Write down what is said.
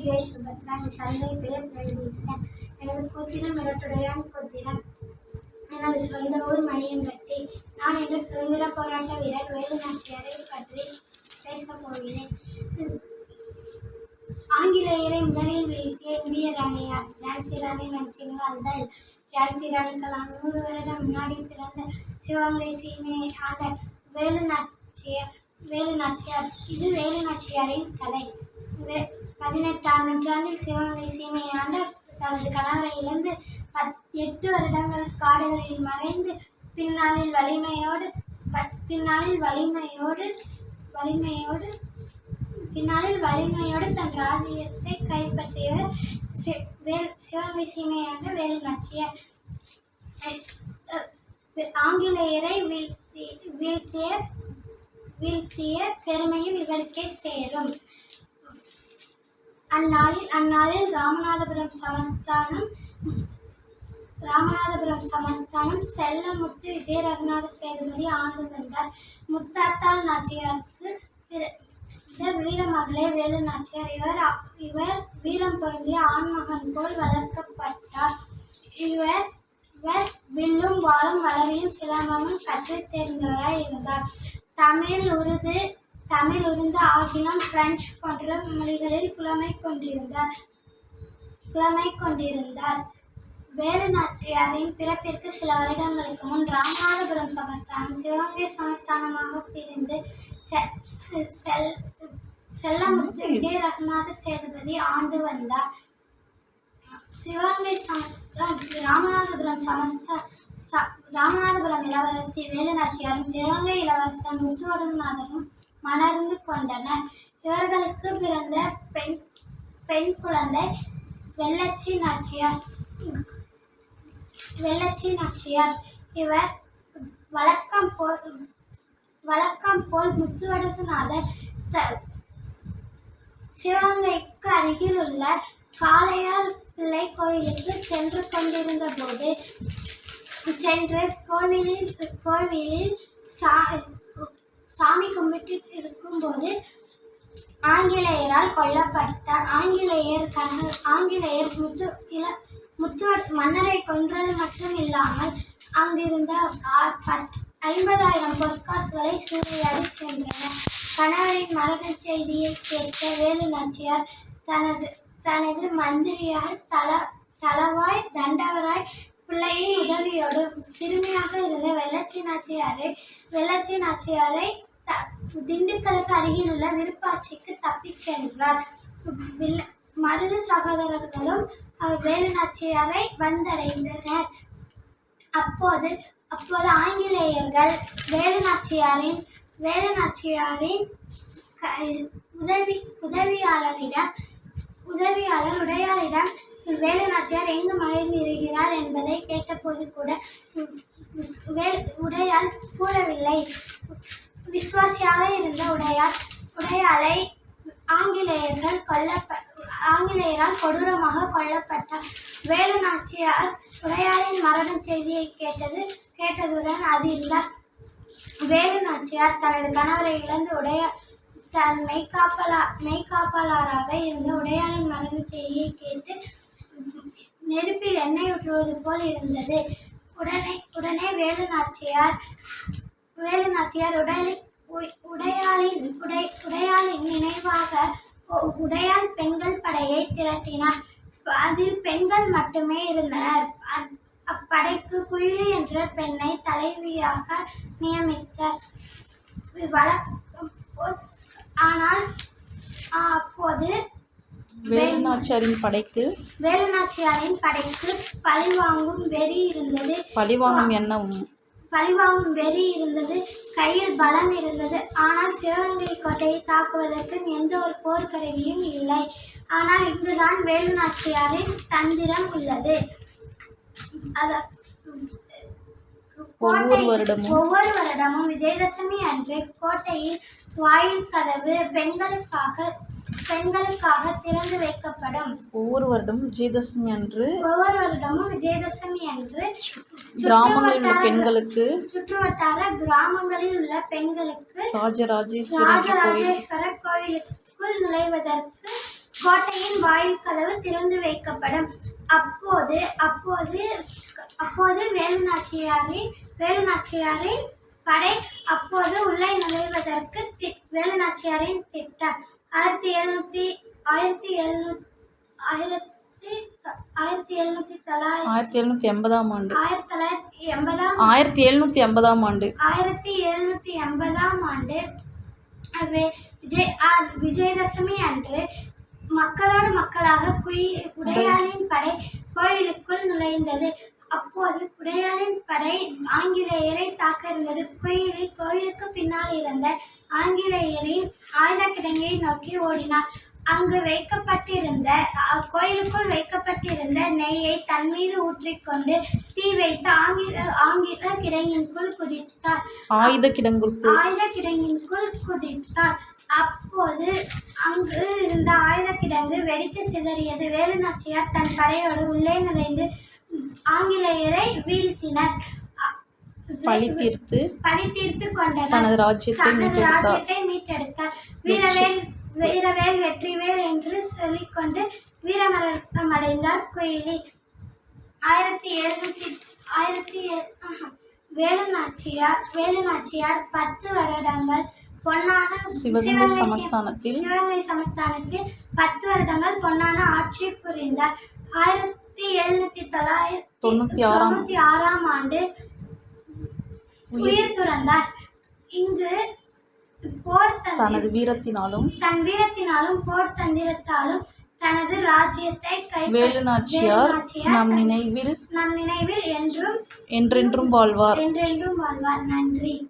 பெயர் ஜெய் சுபத்ரா என் தந்தை பெயர் ஜெகதீசன் எனது கூத்திரம் இரட்டுடையான் கூத்திரம் எனது சொந்த ஊர் மணியம்பட்டி நான் இன்று சுதந்திர போராட்ட வீரர் வேலு நாச்சியாரை பற்றி பேசப் போகிறேன். ஆங்கிலேயரை முதலில் வீழ்த்திய இந்திய ராணியார் ஜான்சி ராணி லட்சுமிகால்தல் ஜான்சி ராணிக்கெல்லாம் நூறு வருடம் முன்னாடி பிறந்த சிவகங்கை சீமையை ஆண்ட வேலு நாச்சியார் வேலு நாச்சியார். இது வேலு நாச்சியாரின் கலை வே- பதினெட்டாம் நூற்றாண்டில் சிவகங்கை சீமையாண்ட தனது கணவரை இழந்து பத் எட்டு வருடங்கள் காடுகளில் மறைந்து பின்னாளில் வலிமையோடு பின்னாளில் வலிமையோடு வலிமையோடு பின்னாளில் வலிமையோடு தன் ராஜ்யத்தை கைப்பற்றியவர் சி- வேல் சிவகங்கை சீமையாண்ட வேலு நாச்சியார். ஆங்கிலேயரை வீழ்த்தி வீழ்த்திய வீழ்த்திய பெருமையும் இவருக்கே சேரும். அந்நாளில் அந்நாளில் ராமநாதபுரம் சமஸ்தானம் ராமநாதபுரம் சமஸ்தானம் செல்லமுத்து விஜய ரகுநாத சேதுபதி ஆண்டு வந்தார் முத்தாத்தாள் நாச்சியாருக்கு வீர மகளே வீரமகளே வேலு நாச்சியார். இவர் இவர் வீரம் பொருந்திய ஆண்மகன் போல் வளர்க்கப்பட்டார். இவர் இவர் வில்லும் வாழும் வளரையும் சிலம்பமும் கற்றுத் தெரிந்தவராய் இருந்தார். தமிழ் உருது தமிழ் உருந்து ஆங்கிலம் பிரெஞ்சு போன்ற மொழிகளில் புலமை கொண்டிருந்தார். புலமை கொண்டிருந்தார். வேலு நாச்சியாரின் பிறப்பிற்கு சில வருடங்களுக்கு முன் ராமநாதபுரம் சமஸ்தானம் சிவகங்கை சமஸ்தானமாக பிரிந்து செல் செல்லமுத்து விஜய் ரகுநாத சேதுபதி ஆண்டு வந்தார். சிவகங்கை சமஸ்தான் ராமநாதபுரம் சமஸ்த ச- ராமநாதபுரம் இளவரசி வேலுநாச்சியாரும் சிவகங்கை இளவரசர் முத்துவரநாதரும் மணர்ந்து கொண்டனர் இவர்களுக்கு பிறந்த பெண் பெண் குழந்தை வெள்ளச்சி நாச்சியார். வெள்ளச்சி நாச்சியார். இவர் வழக்கம் போல் வழக்கம் போல் முத்துவடுகுநாதர் த- சிவகங்கைக்கு அருகில் உள்ள காளையார் பிள்ளை கோயிலுக்கு சென்று கொண்டிருந்த போது சென்று கோவிலில் கோவிலில் சா சாமி கும்பிட்டு இருக்கும்போது ஆங்கிலேயரால் கொல்லப்பட்டார். ஆங்கிலேயர் கண்ணு ஆங்கிலேயர் முத்து இல முத்து மன்னரை கொன்றது மட்டும் இல்லாமல் அங்கிருந்த ஐம்பதாயிரம் பொற்காசுகளை சூறையாடி சென்றனர். கணவரின் மரண செய்தியை கேட்ட வேலு நாச்சியார் தனது தனது மந்திரியார் தல தளவாய் தண்டவராய் பிள்ளையின் உதவியோடு சிறுமியாக இருந்த வெள்ளச்சி நாச்சியாரை வெள்ளச்சி நாச்சியாரை த- திண்டுக்கலுக்கு அருகில் உள்ள விருப்பாட்சிக்கு தப்பிச் சென்றார். மருது சகோதரர்களும் வேலு நாச்சியாரை வந்தடைந்தனர். அப்போது அப்போது ஆங்கிலேயர்கள் வேலு நாச்சியாரின் வேலு நாச்சியாரின் க- உதவி உதவியாளரிடம் உதவியாளர் உடையாரிடம் வேலு நாச்சியார் எங்கு மறைந்திருக்கிறார் என்பதை கேட்டபோது கூட வேல் உடையால் கூறவில்லை. விசுவாசியாக இருந்த உடையார் உடையாரை ஆங்கிலேயர்கள் கொல்லப்ப ஆங்கிலேயரால் கொடூரமாக கொல்லப்பட்டார் வேலு நாச்சியார் உடையாரின் மரணம் செய்தியை கேட்டது கேட்டதுடன் அதிர்ந்தார். வேலு நாச்சியார் தனது கணவரை இழந்து உடைய தன் மெய்காப்பலா மெய்காப்பலாராக இருந்த உடையாரின் மரண செய்தியை கேட்டு நெருப்பில் எண்ணெய் ஊற்றுவது போல் இருந்தது. உடனே உடனே வேலு நாச்சியார் வேலு நாச்சியார் உடலை உடையாளின் உடை உடையாளின் நினைவாக உடையால் பெண்கள் படையை திரட்டினார். அதில் பெண்கள் மட்டுமே இருந்தனர். அப்படைக்கு குயிலி என்ற பெண்ணை தலைவியாக நியமித்தார். ஆனால் அப்போது வேலுநாச்சியாரின் படைக்கு? வேலுநாச்சியாரின் படைக்கு பழிவாங்கும் வெறி இருந்தது. பழிவாங்கும் எண்ணம். பழிவாங்கும் வெறி இருந்தது. கையில் பலம் இருந்தது. ஆனால் சிவகங்கை கோட்டையை தாக்குவதற்கு எந்த ஒரு போர்க்கருவியும் இல்லை. ஆனால் இங்குதான் வேலு நாச்சியாரின் தந்திரம் உள்ளது. அத ஒவ்வொரு வருடமும். ஒவ்வொரு வருடமும் விஜயதசமி அன்று கோட்டையில் வாயில் கதவு பெண்களுக்காக பெண்களுக்காக திறந்து வைக்கப்படும். ஒவ்வொரு வருடமும் விஜயதசமி அன்று ஒவ்வொரு வருடமும் விஜயதசமி அன்று கிராமங்களில் உள்ள பெண்களுக்கு சுற்றுவட்டார கிராமங்களில் உள்ள பெண்களுக்கு ராஜராஜேஸ்வரர் கோவிலுக்குள் நுழைவதற்கு கோட்டையின் வாயில் கதவு திறந்து வைக்கப்படும். அப்போது அப்போது அப்போது வேலுநாச்சியாரின் வேலுநாச்சியாரின் படை அப்போது உள்ளே நுழைவதற்கு வேலுநாச்சியாரின் திட்டம். ஆயிரத்தி எழுநூத்தி ஆயிரத்தி எழுநூத்தி ஆயிரத்தி ஆயிரத்தி எழுநூத்தி தொள்ளாயிரத்தி ஆயிரத்தி எழுநூற்றி எண்பதாம் ஆண்டு. ஆயிரத்தி தொள்ளாயிரத்தி எண்பதாம் ஆயிரத்தி எழுநூற்றி எண்பதாம் ஆண்டு. ஆயிரத்தி எழுநூத்தி எண்பதாம் ஆண்டு விஜய் ஆ, விஜயதசமி அன்று மக்களோடு மக்களாக குயி குடையாளின் படை கோயிலுக்குள் நுழைந்தது. அப்போது குடையாளின் படை ஆங்கிலேயரை தாக்க இருந்தது குயிலில் கோயிலுக்கு பின்னால் இருந்த ஆங்கிலேயரின் ஆயுத கிடங்கை நோக்கி ஓடினார் அங்கு வைக்கப்பட்டிருந்த கோயிலுக்குள் வைக்கப்பட்டிருந்த நெய்யை தன் மீது ஊற்றிக்கொண்டு தீ வைத்து ஆங்கில ஆங்கில கிடங்கிற்குள் குதித்தார். ஆயுத கிடங்குக்குள். ஆயுத கிடங்கிற்குள் குதித்தார். அப்போது அங்கு இருந்த ஆயுத கிடங்கு வெடித்து சிதறியது. வேலுநாச்சியார் தன் படையோடு உள்ளே நுழைந்து ஆங்கிலேயரை வீழ்த்தினர். பழி தீர்த்து பழி தீர்த்து கொண்டனர் தனது ராஜ்யத்தை மீட்டெடுத்தார். வீரவேல் வீரவேல் வெற்றிவேல் என்று சொல்லிக்கொண்டு வீரமரணம் அடைந்தார் குயிலி. ஆயிரத்தி எழுநூத்தி ஆயிரத்தி. வேலுநாச்சியார் வேலுநாச்சியார் பத்து வருடங்கள் பொன்னான சிவகங்கை சமஸ்தானத்தில் சிவகங்கை சமஸ்தானத்தில் பத்து வருடங்கள் பொன்னான ஆட்சி புரிந்தார். ஆயிரத்தி எழுநூத்தி தொள்ளாயிரத்தி தொண்ணூத்தி ஆறாம் தொண்ணூத்தி ஆறாம் ஆண்டு உயிர் துறந்தார் இங்கு போர் தனது வீரத்தினாலும் தன் வீரத்தினாலும் போர் தந்திரத்தாலும் தனது ராஜ்யத்தை கை வேலுநாச்சியார் நம் நினைவில் நம் நினைவில் என்றும் என்றென்றும் வாழ்வார். என்றென்றும் வாழ்வார். நன்றி.